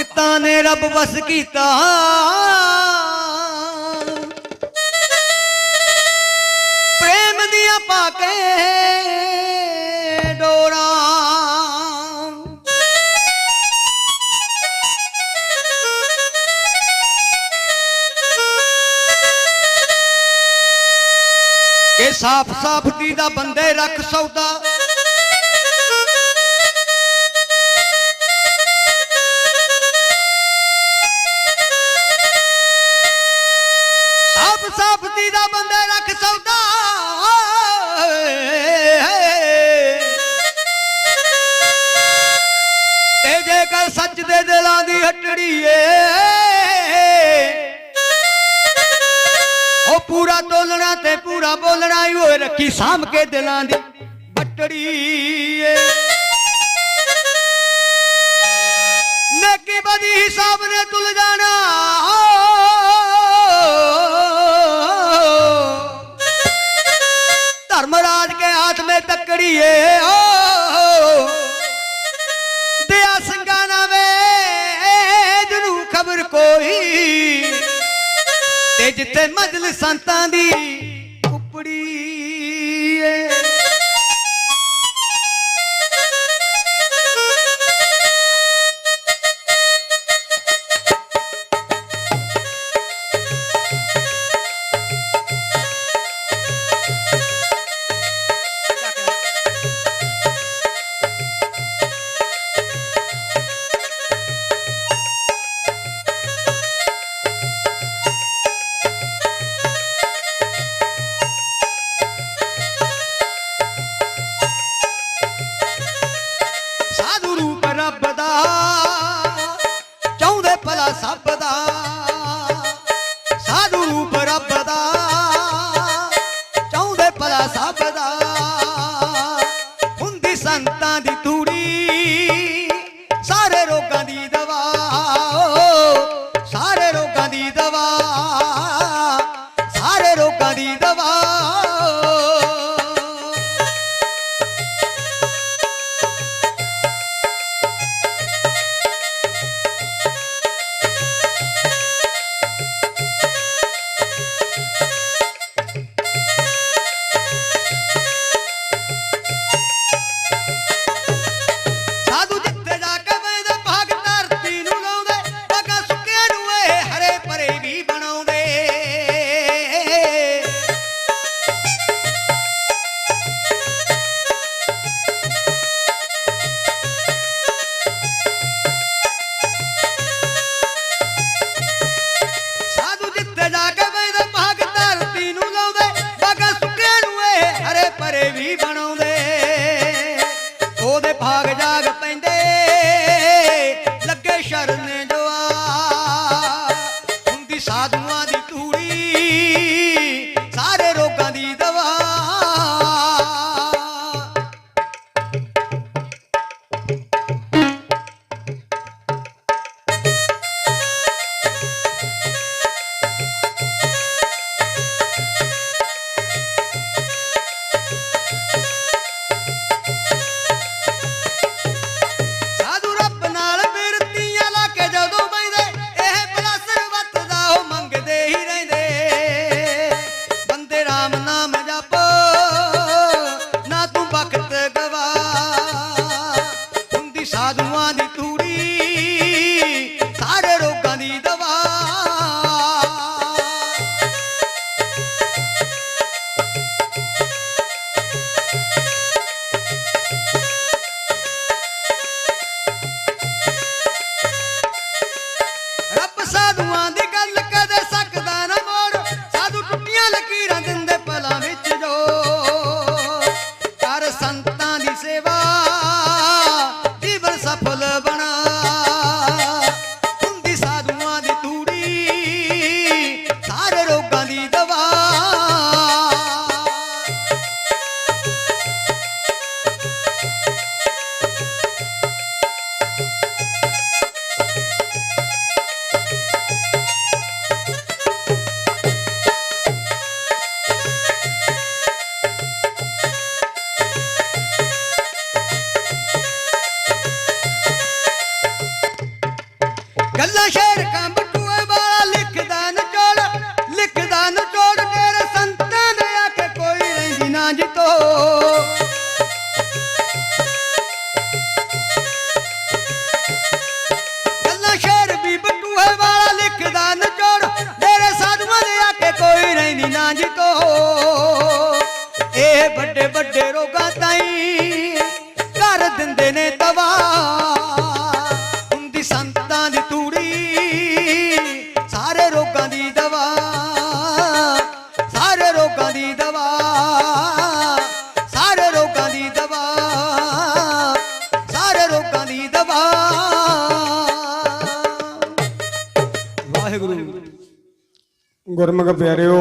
ਭਗਤਾਂ ਨੇ ਰੱਬ ਵਸ ਕੀਤਾ। ਪ੍ਰੇਮ ਦੀਆਂ ਪਾ ਕੇ ਡੋਰਾਂ। ਕਿ ਸਾਫ਼ ਸਾਫ਼ ਦੀ ਦਾ ਬੰਦੇ ਰੱਖ ਸੌਦਾ। ਸਾਫ਼ ਸਾਫ਼ ਦਾ ਬੰਦੇ ਰੱਖ ਸੌਦਾ। ਤੇ ਜੇਕਰ ਸੱਚ ਦੇ ਦਿਲਾਂ ਦੀ ਹਟੜੀ ਏ, ਉਹ ਪੂਰਾ ਤੋਲਣਾ ਤੇ ਪੂਰਾ ਬੋਲਣਾ ਹੀ ਹੋਏ ਰੱਖੀ ਸਾਂਭ ਕੇ ਦਿਲਾਂ ਦੀ ਬੱਟੜੀ ਏ। ਨੇਕੀ ਬਦੀ ਹਿਸਾਬ ਨੇ ਤੁਲ ਜਾਣਾ। ਧਰਮਰਾਜ ਕੇ ਹੱਥ ਓ ਦਿਆ ਸਿੰਘਾਂ ਨਾ ਵੇ ਜਨੂੰ ਖਬਰ ਕੋਈ। ਤੇ ਜਿੱਥੇ ਮਜਲ ਸੰਤਾਂ ਦੀ ਸੰਤਾਂ ਦੀ ਤੂੜੀ। সাধু ਸੰਤਾਂ ਦੀ ਤੂੜੀ, ਸਾਰੇ ਰੋਗਾਂ ਦੀ ਦਵਾ, ਸਾਰੇ ਰੋਗਾਂ ਦੀ ਦਵਾ, ਸਾਰੇ ਰੋਗਾਂ ਦੀ ਦਵਾ, ਸਾਰੇ ਰੋਗਾਂ ਦੀ ਦਵਾ। ਵਾਹਿਗੁਰੂ। ਗੁਰਮੁਖ ਪਿਆਰਿਓ